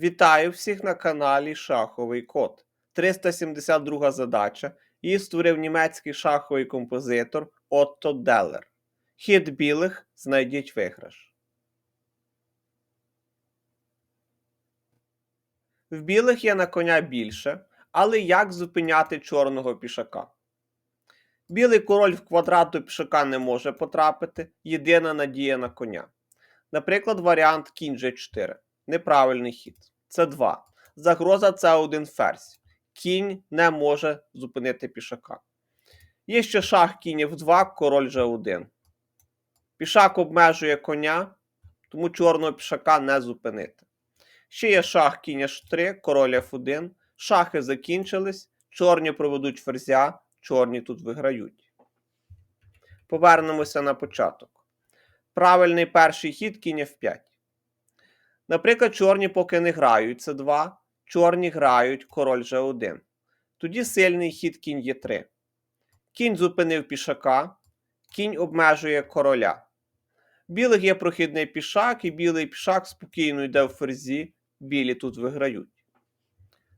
Вітаю всіх на каналі Шаховий Код. 372 задача. Її створив німецький шаховий композитор Отто Деллер. Хід білих знайдіть виграш. В білих є на коня більше, але як зупиняти чорного пішака? Білий король в квадрат до пішака не може потрапити. Єдина надія на коня. Наприклад, варіант кінь G4. Неправильний хід. Це 2. Загроза це 1 ферзь. Кінь не може зупинити пішака. Є ще шах кінь F2, король G1. Пішак обмежує коня, тому чорного пішака не зупинити. Ще є шах кінь H3, король F1. Шахи закінчились, чорні проведуть ферзя, чорні тут виграють. Повернемося на початок. Правильний перший хід кінь F5. Наприклад, чорні поки не грають це 2, чорні грають король G1. Тоді сильний хід кінь Е3. Кінь зупинив пішака, кінь обмежує короля. Білих є прохідний пішак, і білий пішак спокійно йде в ферзі, білі тут виграють.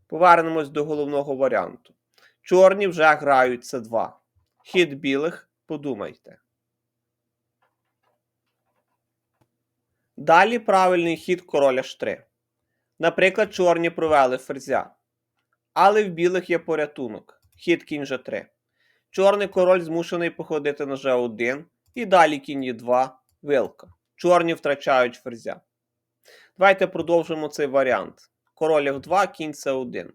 Повернемось до головного варіанту. Чорні вже грають це 2. Хід білих, подумайте. Далі правильний хід короля H3. Наприклад, чорні провели ферзя. Але в білих є порятунок. Хід кінь G3. Чорний король змушений походити на G1 і далі кінь Е2, вилка. Чорні втрачають ферзя. Давайте продовжимо цей варіант. Король F2, кінь С1.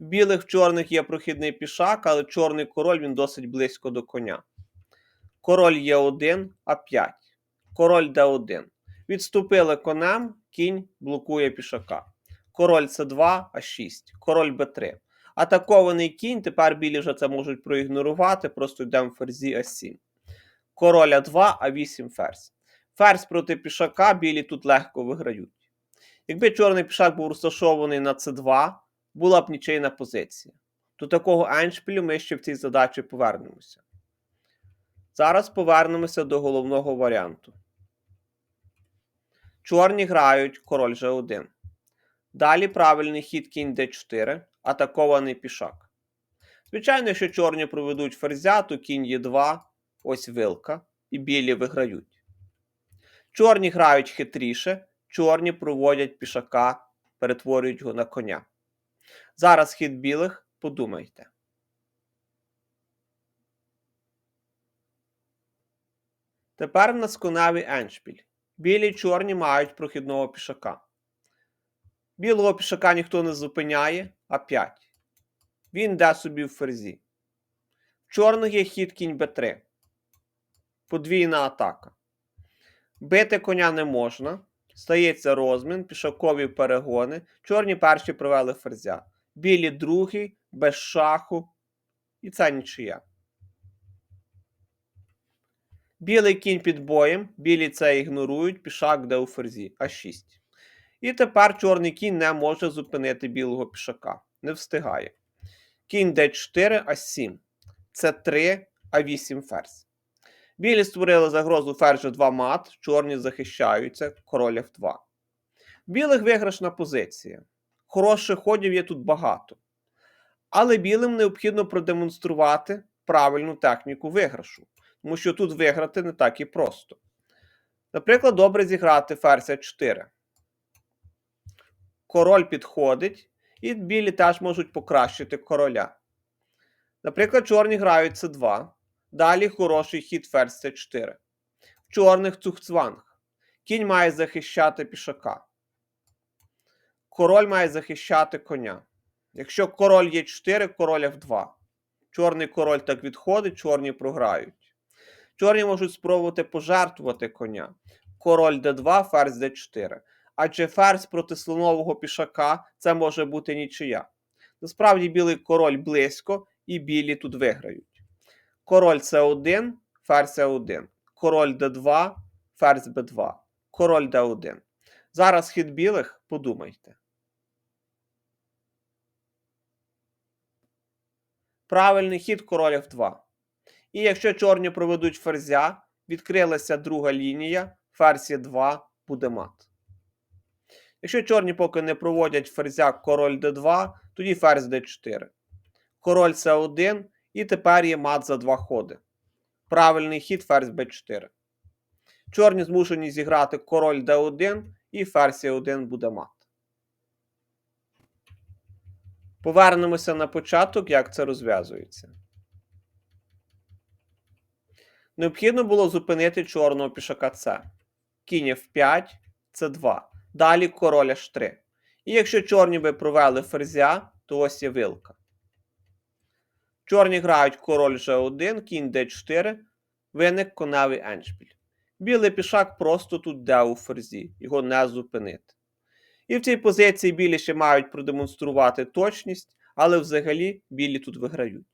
В білих в чорних є прохідний пішак, але чорний король він досить близько до коня. Король Е1, А5. Король Д1. Відступили конем, кінь блокує пішака. Король С2, А6, король Б3. Атакований кінь, тепер білі вже це можуть проігнорувати, просто йдемо в ферзі А7. Король А2, А8 ферзь. Ферзь проти пішака, білі тут легко виграють. Якби чорний пішак був розташований на С2, була б нічийна позиція. До такого еншпілю ми ще в цій задачі повернемося. Зараз повернемося до головного варіанту. Чорні грають король G1. Далі правильний хід кінь d4, атакований пішак. Звичайно, що чорні проведуть ферзя, то кінь Е2, ось вилка, і білі виграють. Чорні грають хитріше, чорні проводять пішака, перетворюють його на коня. Зараз хід білих, подумайте. Тепер в нас конавий еншпіль. Білі й чорні мають прохідного пішака. Білого пішака ніхто не зупиняє, а 5. Він йде собі в ферзі. В чорних є хід кінь Б3. Подвійна атака. Бити коня не можна. Стається розмін, пішакові перегони. Чорні перші провели ферзя. Білі другий, без шаху. І це нічия. Білий кінь під боєм, білі це ігнорують, пішак де у ферзі, А6. І тепер чорний кінь не може зупинити білого пішака. Не встигає. Кінь d4, А7. С3, А8 ферзь. Білі створили загрозу ферзю 2 мат, чорні захищаються, король F2. Білих виграшна позиція. Хороших ходів є тут багато. Але білим необхідно продемонструвати правильну техніку виграшу тому що тут виграти не так і просто. Наприклад, добре зіграти ферзь 4. Король підходить, і білі теж можуть покращити короля. Наприклад, чорні грають С2. Далі хороший хід ферзь С4. В чорних цухцванг. Кінь має захищати пішака. Король має захищати коня. Якщо король є 4, король F2. Чорний король так відходить, чорні програють. Чорні можуть спробувати пожертвувати коня. Король d2, ферзь d4. Адже ферзь проти слонового пішака це може бути нічия. Насправді білий король близько, і білі тут виграють. Король c1, ферзь c1. Король d2, ферзь b2. Король d1. Зараз хід білих, подумайте. Правильний хід король f2. І якщо чорні проведуть ферзя, відкрилася друга лінія, ферзь 2 буде мат. Якщо чорні поки не проводять ферзя король d2, тоді ферзь d4. Король c1 і тепер є мат за два ходи. Правильний хід ферзь b4. Чорні змушені зіграти король d1 і ферзь e1 буде мат. Повернемося на початок, як це розв'язується. Необхідно було зупинити чорного пішака С. Кінь F5, С2. Далі король H3. І якщо чорні би провели ферзя, то ось є вилка. Чорні грають король G1, кінь D4, виник коневий еншпіль. Білий пішак просто тут де у ферзі, його не зупинити. І в цій позиції білі ще мають продемонструвати точність, але взагалі білі тут виграють.